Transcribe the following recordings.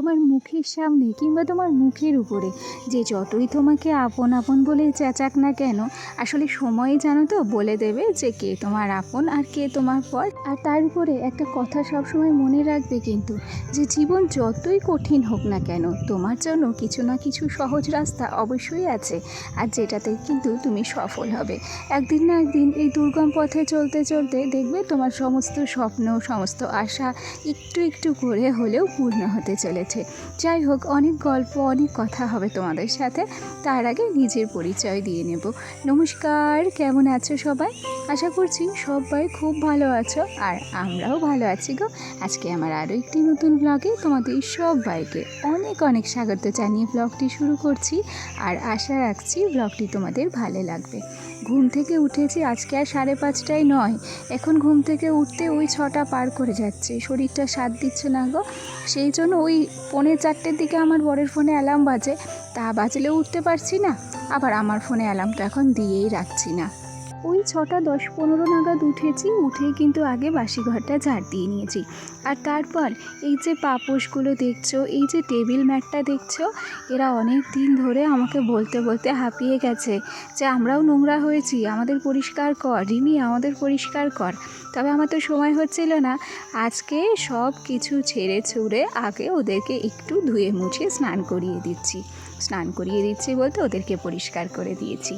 তোমার মুখের সামনে কিংবা তোমার মুখের উপরে, যে যতই তোমাকে আপন আপন বলে চেঁচাক না কেন, আসলে সময় জানো তো বলে দেবে যে কে তোমার আপন আর কে তোমার পর। আর তার উপরে একটা কথা সবসময় মনে রাখবে কিন্তু, যে জীবন যতই কঠিন হোক না কেন, তোমার জন্য কিছু না কিছু সহজ রাস্তা অবশ্যই আছে, আর যেটাতে কিন্তু তুমি সফল হবে। একদিন না একদিন এই দুর্গম পথে চলতে চলতে দেখবে তোমার সমস্ত স্বপ্ন, সমস্ত আশা একটু একটু করে হলেও পূর্ণ হতে চলেছে। যাই হোক, অনেক গল্প, অনেক কথা হবে তোমাদের সাথে। তার আগে নিজের পরিচয় দিয়ে নেব। নমস্কার, কেমন আছো সবাই? আশা করছি সবাই খুব ভালো আছো আর আমরাও ভালো আছি গো। আজকে আমার আরও একটি নতুন ব্লগে তোমাদের সবাইকে অনেক অনেক স্বাগত জানিয়ে ব্লগটি শুরু করছি আর আশা রাখছি ব্লগটি তোমাদের ভালো লাগবে। ঘুম থেকে উঠেছি, আজকে আর সাড়ে পাঁচটায় নয়। এখন ঘুম থেকে উঠতে ওই ছটা পার করে যাচ্ছে। শরীরটা সাথ দিচ্ছে না গো। সেই জন্য ওই পৌনে চারটের দিকে আমার বরের ফোনে অ্যালার্ম বাজে। তা বাজলেও উঠতে পারছি না। আবার আমার ফোনে অ্যালার্ম তো এখন দিয়েই রাখছি না। ওই ছটা দশ পনেরো নাগাদ উঠেছি, উঠেই কিন্তু আগে বাসি ঘরটা ঝাড় দিয়ে নিয়েছি। আর তারপর এই যে পাপোশগুলো দেখছ, এই যে টেবিল ম্যাটটা দেখছ, এরা অনেক দিন ধরে আমাকে বলতে বলতে হাঁপিয়ে গেছে যে আমরাও নোংরা হয়েছি, আমাদের পরিষ্কার কর, রিমি আমাদের পরিষ্কার কর। তবে আমার তো সময় হচ্ছিল না। আজকে সব কিছু ছেড়ে ছুড়ে আগে ওদেরকে একটু ধুয়ে মুছে স্নান করিয়ে দিচ্ছি। স্নান করিয়ে দিচ্ছি বলতে ওদেরকে পরিষ্কার করে দিয়েছি।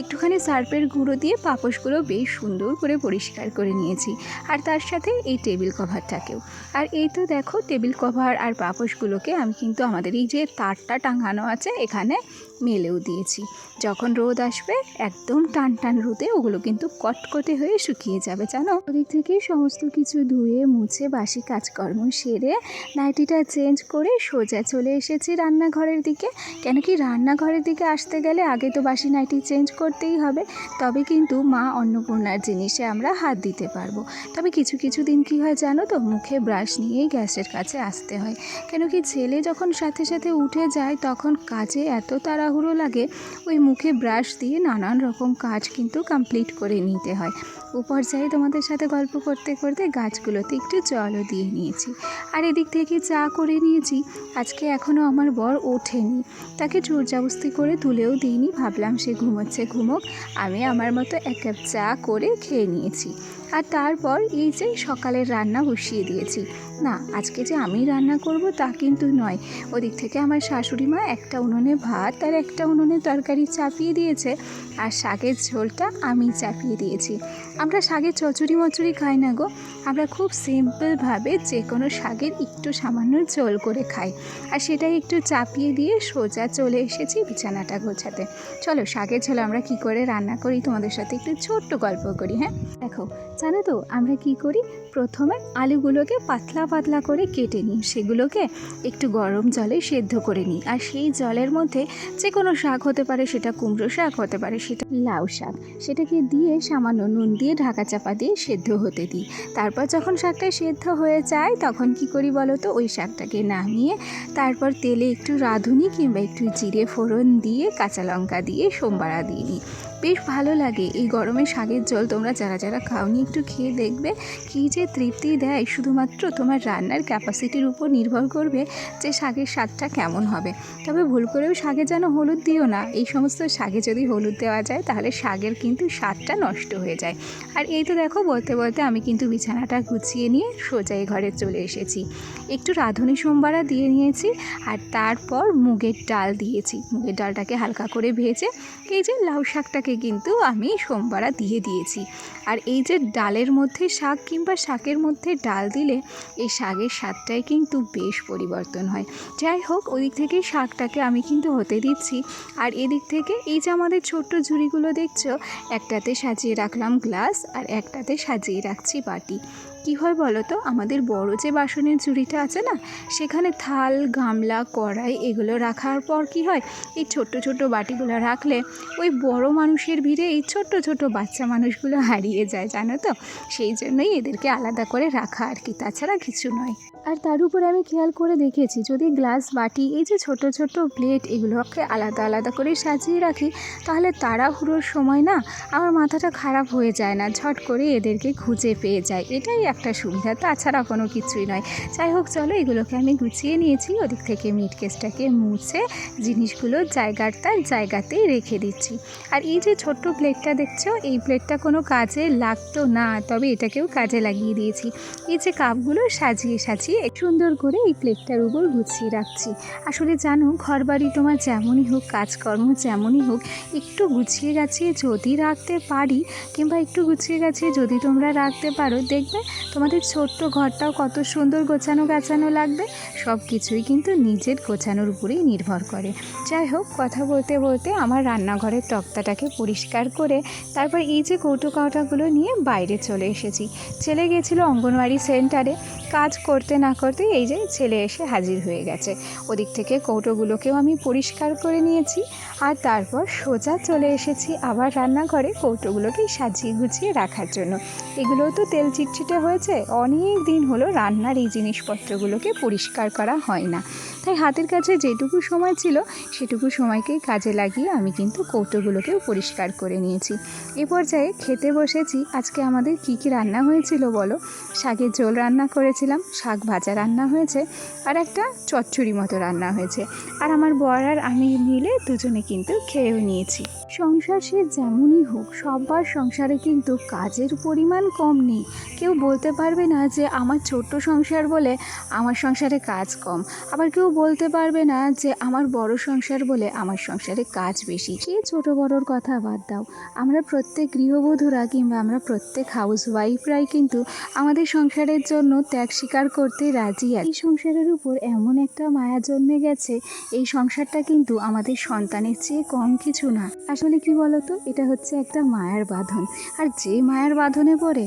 একটুখানি সার্পের গুঁড়ো দিয়ে পাপোশগুলো বেশ সুন্দর করে পরিষ্কার করে নিয়েছি। আর তার সাথে এই টেবিল কভারটাকেও। আর এই তো দেখো টেবিল কভার আর পাপোশগুলোকে আমি কিন্তু আমাদের এই যে তারটা টাঙানো আছে এখানে মেলেও দিয়েছি। যখন রোদ আসবে, একদম টান টান রোদে ওগুলো কিন্তু কটকটে হয়ে শুকিয়ে যাবে, জানো? ওদিক থেকে সমস্ত কিছু ধুয়ে, মুছে, বাসি কাজকর্ম সেরে, নাইটিটা চেঞ্জ করে সোজা চলে এসেছি রান্নাঘরের দিকে। কেন কি রান্নাঘরের দিকে আসতে গেলে আগে তো বাসি নাইটি চেঞ্জ করতেই হবে। তবে কিন্তু মা অন্নপূর্ণার জিনিসে আমরা হাত দিতে পারব। তবে কিছু কিছু দিন কি হয় জানো তো, মুখে ব্রাশ নিয়েই গ্যাসের কাছে আসতে হয়। কেন কি ছেলে যখন সাথে সাথে উঠে যায়, তখন কাজে এত তাড়াহুড়ো লাগে, ওই মুখে ব্রাশ দিয়ে নানান রকম কাজ কিন্তু কমপ্লিট করে নিতে হয়। উপর যাই তোমাদের সাথে গল্প করতে করতে গাছগুলোতে একটু জলও দিয়ে নিয়েছি। আর এদিক থেকে চা করে নিয়েছি। আজকে এখনও আমার বর ওঠেনি। তাকে জোরজাবস্তি করে তুলেও দিইনি। ভাবলাম সে ঘুমোচ্ছে, ঘুমোক। আমি আমার মতো এক কাপ চা করে খেয়ে নিয়েছি। আর তারপর এই যে সকালের রান্না বসিয়ে দিয়েছি। না, আজকে যে আমি রান্না করব তা কিন্তু নয়। ওদিক থেকে আমার শাশুড়ি মা একটা উনুনে ভাত আর একটা উনুনে তরকারি চাপিয়ে দিয়েছে আর শাকের ঝোলটা আমি চাপিয়ে দিয়েছি। আমরা শাকের চচড়ি মচড়ি খাই না গো। আমরা খুব সিম্পলভাবে যে কোনো শাকের একটু সামান্য ঝোল করে খাই। আর সেটাই একটু চাপিয়ে দিয়ে সোজা চলে এসেছি বিছানাটা গোছাতে। চলো, শাকের ঝোল আমরা কি করে রান্না করি তোমাদের সাথে একটু ছোট্ট গল্প করি হ্যাঁ? দেখো, জানো তো, আমরা কি করি? প্রথমে আলুগুলোকে পাতলা পাতলা করে কেটে নিই। সেগুলোকে একটু গরম জলে সেদ্ধ করে নিই। আর সেই জলের মধ্যে যে কোনো শাক হতে পারে, সেটা কুমড়ো শাক হতে পারে, সেটা লাউ শাক, সেটাকে দিয়ে সামান্য নুন দিয়ে ঢাকা চাপা দিয়ে সেদ্ধ হতে দিই। তারপর যখন শাকটা সেদ্ধ হয়ে যায়, তখন কি করি বলো তো? ওই শাকটাকে নামিয়ে তারপর তেলে একটু রাঁধুনি কিংবা একটু জিরে ফোড়ন দিয়ে কাঁচা লঙ্কা দিয়ে সোমবারা দিয়ে নিই। বেশ ভালো লাগে। এই গরমে শাকের জল তোমরা যারা যারা খাওনি, একটু খেয়ে দেখবে কী যে তৃপ্তি দেয়। শুধুমাত্র তোমার রান্নার ক্যাপাসিটির উপর নির্ভর করবে যে শাকের স্বাদটা কেমন হবে। তবে ভুল করেও শাকে যেন হলুদ দিও না। এই সমস্ত শাকে যদি হলুদ দেওয়া যায়, তাহলে শাকের কিন্তু স্বাদটা নষ্ট হয়ে যায়। আর এই তো দেখো, বলতে বলতে আমি কিন্তু বিছানাটা গুছিয়ে নিয়ে সোজা এই ঘরে চলে এসেছি। একটু রাঁধুনি সোমবারা দিয়ে নিয়েছি আর তারপর মুগের ডাল দিয়েছি। মুগের ডালটাকে হালকা করে ভেজে এই যে লাউ শাকটাকে কিন্তু আমি সোমবারা দিয়ে দিয়েছি। আর এই যে ডালের মধ্যে শাক কিংবা শাকের মধ্যে ডাল দিলে এই শাকের স্বাদটাই কিন্তু বেশ পরিবর্তন হয়। যাই হোক ওদিক থেকে শাকটাকে আমি কিন্তু হতে দিচ্ছি। আর এদিক থেকে এই যে আমাদের ছোট্ট ঝুড়িগুলো দেখছ, একটাতে সাজিয়ে রাখলাম গ্লাস আর একটাতে সাজিয়ে রাখছি বাটি। কী হয় বলো তো? আমাদের বড় যে বাসনের ঝুড়িটা আছে না, সেখানে থাল, গামলা, কড়াই এগুলো রাখার পর কি হয়? এই ছোট্ট ছোট্ট বাটিগুলো রাখলে ওই বড় মানুষের ভিড়ে এই ছোট্ট ছোট বাচ্চা মানুষগুলো হারিয়ে যায়, জানো তো? সেই জন্যই এদেরকে আলাদা করে রাখা আর কি, তাছাড়া কিছু নয়। আর তার উপরে আমি খেয়াল করে দেখেছি, যদি গ্লাস, বাটি, এই যে ছোট ছোট প্লেট এগুলোকে আলাদা আলাদা করে সাজিয়ে রাখি, তাহলে তাড়াহুড়োর সময় না আমার মাথাটা খারাপ হয়ে যায় না, ঝট করে এদেরকে খুঁজে পেয়ে যায়। এটাই একটা সুবিধা, তাছাড়া কোনো কিছুই নয়। যাই হোক, চলো এগুলোকে আমি গুছিয়ে নিয়েছি, ওদিক থেকে মিট কেসটাকে মুছে জিনিসগুলো জায়গার তার জায়গাতেই রেখে দিচ্ছি। আর এই যে ছোট্ট প্লেটটা দেখছ, এই প্লেটটা কোনো কাজে লাগতো না, তবে এটাকেও কাজে লাগিয়ে দিয়েছি। এই যে কাপগুলো সাজিয়ে সাজিয়ে সুন্দর করে এই প্লেটটার উপর গুছিয়ে রাখছি। আসলে জানো ঘর বাড়ি তোমার যেমনই হোক, কাজকর্ম যেমনই হোক, একটু গুছিয়ে গাছিয়ে যদি রাখতে পারি, কিংবা একটু গুছিয়ে গাছিয়ে যদি তোমরা রাখতে পারো, দেখবে তোমাদের ছোট্ট ঘরটাও কত সুন্দর গোছানো গাছানো লাগবে। সব কিছুই কিন্তু নিজের গোছানোর উপরেই নির্ভর করে। যাই হোক, কথা বলতে বলতে আমার রান্নাঘরের তক্তাটাকে পরিষ্কার করে, তারপর এই যে কৌটো কাউটাগুলো নিয়ে বাইরে চলে এসেছি। চলে গেছিল অঙ্গনওয়াড়ি সেন্টারে। কাজ করতে না করতে এই যে ছেলে এসে হাজির হয়ে গেছে। ওদিক থেকে কৌটোগুলোকেও আমি পরিষ্কার করে নিয়েছি আর তারপর সোজা চলে এসেছি আবার রান্নাঘরে কৌটোগুলোকে সাজিয়ে গুছিয়ে রাখার জন্য। এগুলোও তো তেল চিটচিটে হয়েছে, অনেক দিন হলো রান্নার এই জিনিসপত্রগুলোকে পরিষ্কার করা হয় না। তাই হাতের কাছে যেটুকু সময় ছিল সেটুকু সময়কেই কাজে লাগিয়ে আমি কিন্তু কৌটোগুলোকেও পরিষ্কার করে নিয়েছি। এ পর্যায়ে খেতে বসেছি। আজকে আমাদের কী কী রান্না হয়েছিল বলো? শাকের ঝোল রান্না করেছিলাম, শাক ভাজা রান্না হয়েছে আর একটা চচ্চড়ি মতো রান্না হয়েছে। আর আমার বর আর আমি মিলে দুজনে কিন্তু খেয়েও নিয়েছি। সংসার সে যেমনই হোক সবার সংসারে কিন্তু কাজের পরিমাণ কম নেই। কেউ বলতে পারবে না যে আমার ছোট্ট সংসার বলে আমার সংসারে কাজ কম। আবার কেউ বলতে পারবে না যে আমার বড় সংসার বলে আমার সংসারে কাজ বেশি। সে ছোট বড়র কথা বাদ দাও। আমরা প্রত্যেক গৃহবধূরা কিংবা আমরা প্রত্যেক হাউস ওয়াইফরাই কিন্তু আমাদের সংসারের জন্য ত্যাগ স্বীকার করতে রাজি আছি। এই সংসারের উপর এমন একটা মায়া জন্মে গেছে, এই সংসারটা কিন্তু আমাদের সন্তানের চেয়ে কম কিছু না। আসলে কি বলতো? এটা হচ্ছে একটা মায়ার বাঁধন। আর যে মায়ার বাঁধনে পড়ে,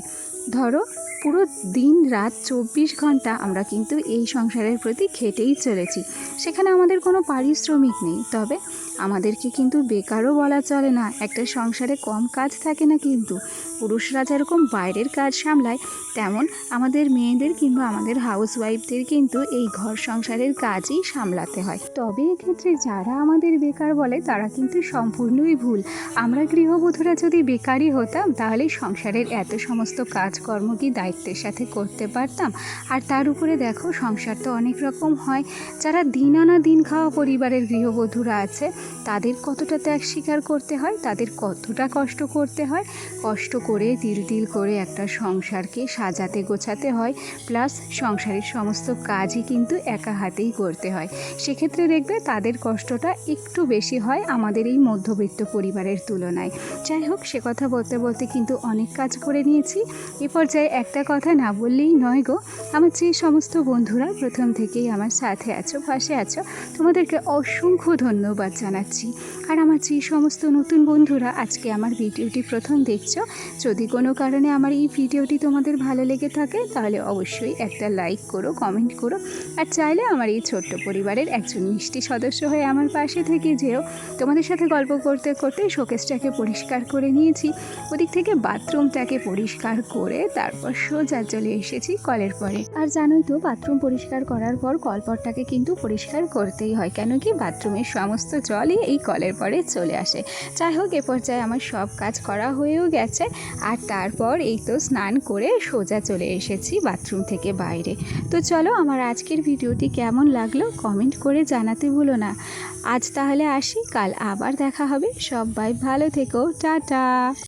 ধরো পুরো দিন রাত চব্বিশ ঘণ্টা আমরা কিন্তু এই সংসারের প্রতি খেটেই চলেছি। সেখানে আমাদের কোনো পারিশ্রমিক নেই। তবে আমাদেরকে কিন্তু বেকারও বলা চলে না। একটা সংসারে কম কাজ থাকে না কিন্তু। পুরুষরা যেরকম বাইরের কাজ সামলায়, তেমন আমাদের মেয়েদের কিংবা আমাদের হাউস ওয়াইফদের কিন্তু এই ঘর সংসারের কাজই সামলাতে হয়। তবে এক্ষেত্রে যারা আমাদের বেকার বলে, তারা কিন্তু সম্পূর্ণই ভুল। আমরা গৃহবধূরা যদি বেকারই হতাম তাহলে সংসারের এত সমস্ত কাজকর্ম কি দায়িত্বের সাথে করতে পারতাম? আর তার উপরে দেখো, সংসার তো অনেক রকম হয়। যারা দিন আনা দিন খাওয়া পরিবারের গৃহবধূরা আছে, তাদের কতটা ত্যাগ স্বীকার করতে হয়? তাদের কতটা কষ্ট করতে হয়? কষ্ট করে তিল তিল করে একটা সংসারকে সাজাতে গোছাতে হয়। প্লাস সংসারের সমস্ত কাজই কিন্তু একা হাতেই করতে হয়। সেক্ষেত্রে দেখবে তাদের কষ্টটা একটু বেশি হয় আমাদের এই মধ্যবিত্ত পরিবারের তুলনায়। যাই হোক, সে কথা বলতে বলতে কিন্তু অনেক কাজ করে নিয়েছি। এ পর্যায়ে একটা কথা না বললেই নয় গো। আমার যে সমস্ত বন্ধুরা প্রথম থেকেই আমার সাথে আছো, পাশে আছো, তোমাদেরকে অসংখ্য ধন্যবাদ জানাচ্ছি। আর আমার যে সমস্ত নতুন বন্ধুরা আজকে আমার ভিডিওটি প্রথম দেখছ, যদি কোনো কারণে আমার এই ভিডিওটি তোমাদের ভালো লেগে থাকে, তাহলে অবশ্যই একটা লাইক করো, কমেন্ট করো। আর চাইলে আমার এই ছোট্ট পরিবারের একজন মিষ্টি সদস্য হয়ে আমার পাশে থেকে যেও। তোমাদের সাথে গল্প করতে করতে শোকেসটাকে পরিষ্কার করে নিয়েছি। ওদিক থেকে বাথরুমটাকে পরিষ্কার করে তারপর সোজা চলে এসেছি কলের পরে। আর জানোই তো, বাথরুম পরিষ্কার করার পর কলপরটাকে কিন্তু পরিষ্কার করতেই হয়। কেন কি বাথরুমের সমস্ত জলই এই কলের পরে চলে আসে। যাই হোক, এ পর্যায়ে আমার সব কাজ করা হয়েও গেছে। আর তারপর এই তো স্নান করে সোজা চলে এসেছি বাথরুম থেকে বাইরে। তো চলো, আমার আজকের ভিডিওটি কেমন লাগল কমেন্ট করে জানাতে ভুলো না। আজ তাহলে আসি, কাল আবার দেখা হবে। সবাই ভালো থেকো টাটা।